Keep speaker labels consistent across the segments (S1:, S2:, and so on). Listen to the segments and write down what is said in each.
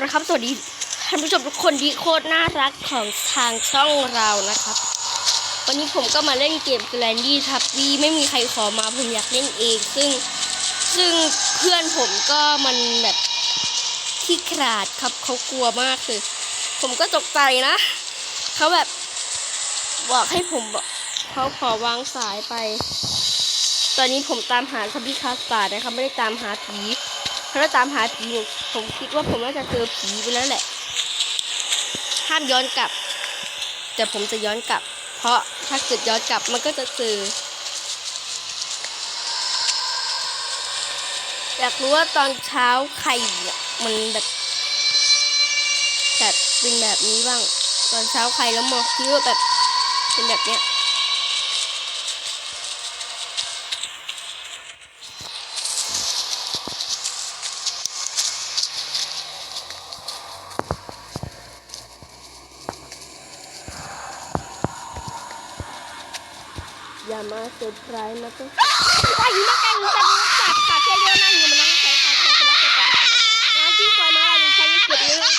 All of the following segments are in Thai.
S1: ละครับ สวัสดีท่านผู้ชมทุกคนที่โคตรน่ารักของทางช่องเรานะครับ วันนี้ผมก็มาเล่นเกมแกลนดี้ทับวีไม่มีใครขอมาผมอยากเล่นเอง ซึ่งซึ่งเพื่อนผมก็มันแบบขี้ขลาดครับเขากลัวมากคือ ผมก็ตกใจนะเขาแบบบอกให้ผมเขาขอวางสายไป ตอนนี้ผมตามหาซับบี้คาสตานะครับ ไม่ได้ตามหาผี เพราะตามหาผีเนี่ผมคิดว่าผมน่าจะเจอผีไปแล้วแหละ ห้ามย้อนกลับ แต่ผมจะย้อนกลับ เพราะถ้าเกิดย้อนกลับมันก็จะเจออยากรู้ว่าตอนเช้าใครมันแบบแบบเป็นแบบนี้บ้าง ตอนเช้าใครแล้วมองคิดว่าแบบเป็นแบบเนี้ย อย่ามาเซอร์ไพรส์นะต้องว่าอยู่มาไกลอยู่จะดูจับขาเที่ยวเยอะนะอยู่มันนั่งแข่งขันกันแล้วเกันงานที่คอยมาอยู่ใช้เก็บเยอะ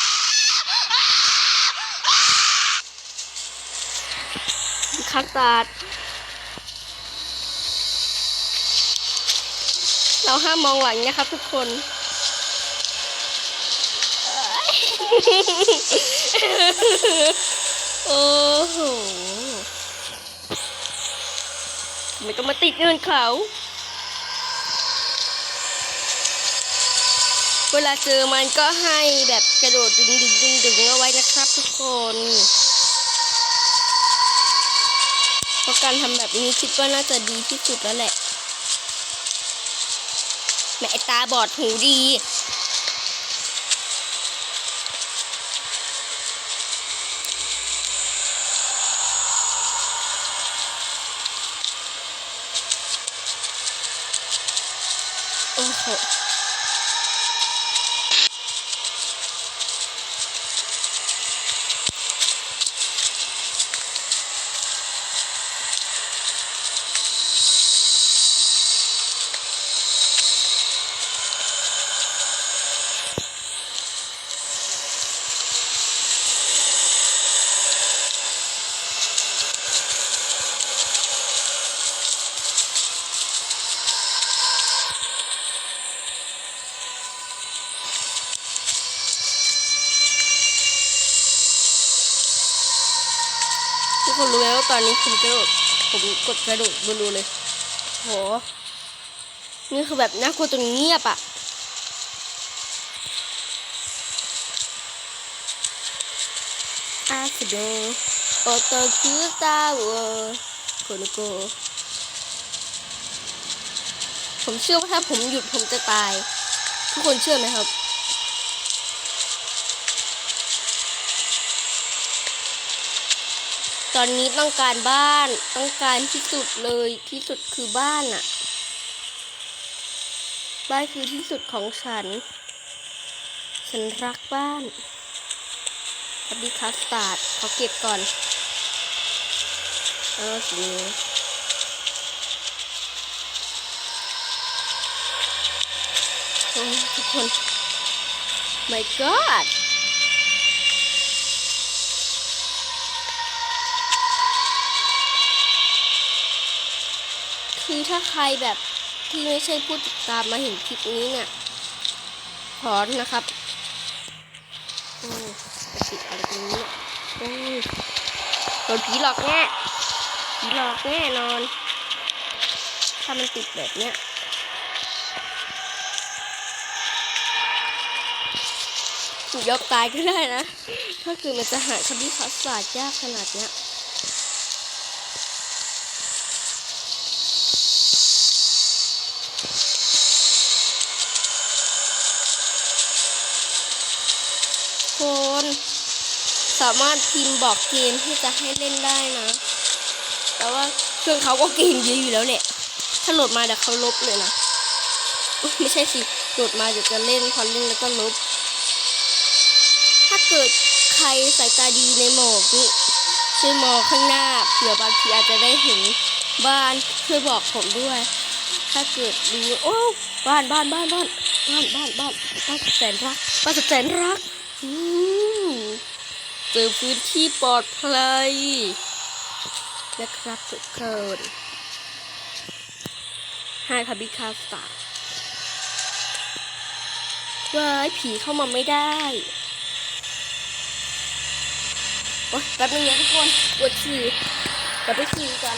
S1: คัสตาดเราห้ามมองหลังนะครับทุกคน โอ้โห ไม่ต้องมาติดเงินเขา เวลาเจอมันก็ให้แบบกระโดดดึงดึงดึงดึงเอาไว้นะครับทุกคนเพราะการทำแบบนี้คิดว่าน่าจะดีที่สุดแล้วแหละแม่ตาบอดหูดี 哦，好。 กคนรู้ไหมว่าตอนนี้ผมกระโดดผมกดกระโดดบรูเลยโหนี่คือแบบน่ากลัวจนเงียบอะอาสเดโอโตคิวตาวโคโนโกผมเชื่อว่าถ้าผมหยุดผมจะตาย ทุกคนเชื่อไหมครับ ตอนนี้ต้องการบ้านต้องการที่สุดเลยที่สุดคือบ้านอะบ้านคือที่สุดของฉัน ฉันรักบ้านทับบี้คัสตาร์ดเขาเก็บก่อนเอาสินี้ทุกคน my god ถ้าใครแบบที่ไม่ใช่ผู้ติดตามมาเห็นคลิปนี้เนี่ยขอนะครับโอ้ยจะติดอะไรตรงนี้เนี่ยโอ้ยโดนผีหลอกแน่ผีหลอกแน่นอน ถ้ามันติดแบบเนี้ยยกตายก็ได้นะ ถ้าคือมันจะหาคำที่คัสตาร์ยากขนาดเนี้ย คน สามารถพิมพ์บอกเกมที่จะให้เล่นได้นะ แต่ว่าเครื่องเขาก็เกมเยอะอยู่แล้วแหละถ้าโหลดมาเดี๋ยวเขาลบเลยนะ ไม่ใช่สิ โหลดมาเดี๋ยวจะเล่นพอเล่นแล้วก็ลบ ถ้าเกิดใครสายตาดีในหมอกนี่ช่วยมองข้างหน้าเผื่อบางทีอาจจะได้เห็นบ้านช่วยบอกผมด้วย ถ้าเกิดดูโอ้บ้านบ้านบ้านบ้านบ้านบ้านบ้านบ้านแสนรักบ้านแสนรักอืม เจอพื้นที่ปลอดภัยนะครับทุกคนให้คาบิคาสตาว้ายผีเข้ามาไม่ได้โอ๊ยแป๊บนึงนะทุกคนปวดฉี่เดี๋ยวไปฉี่กัน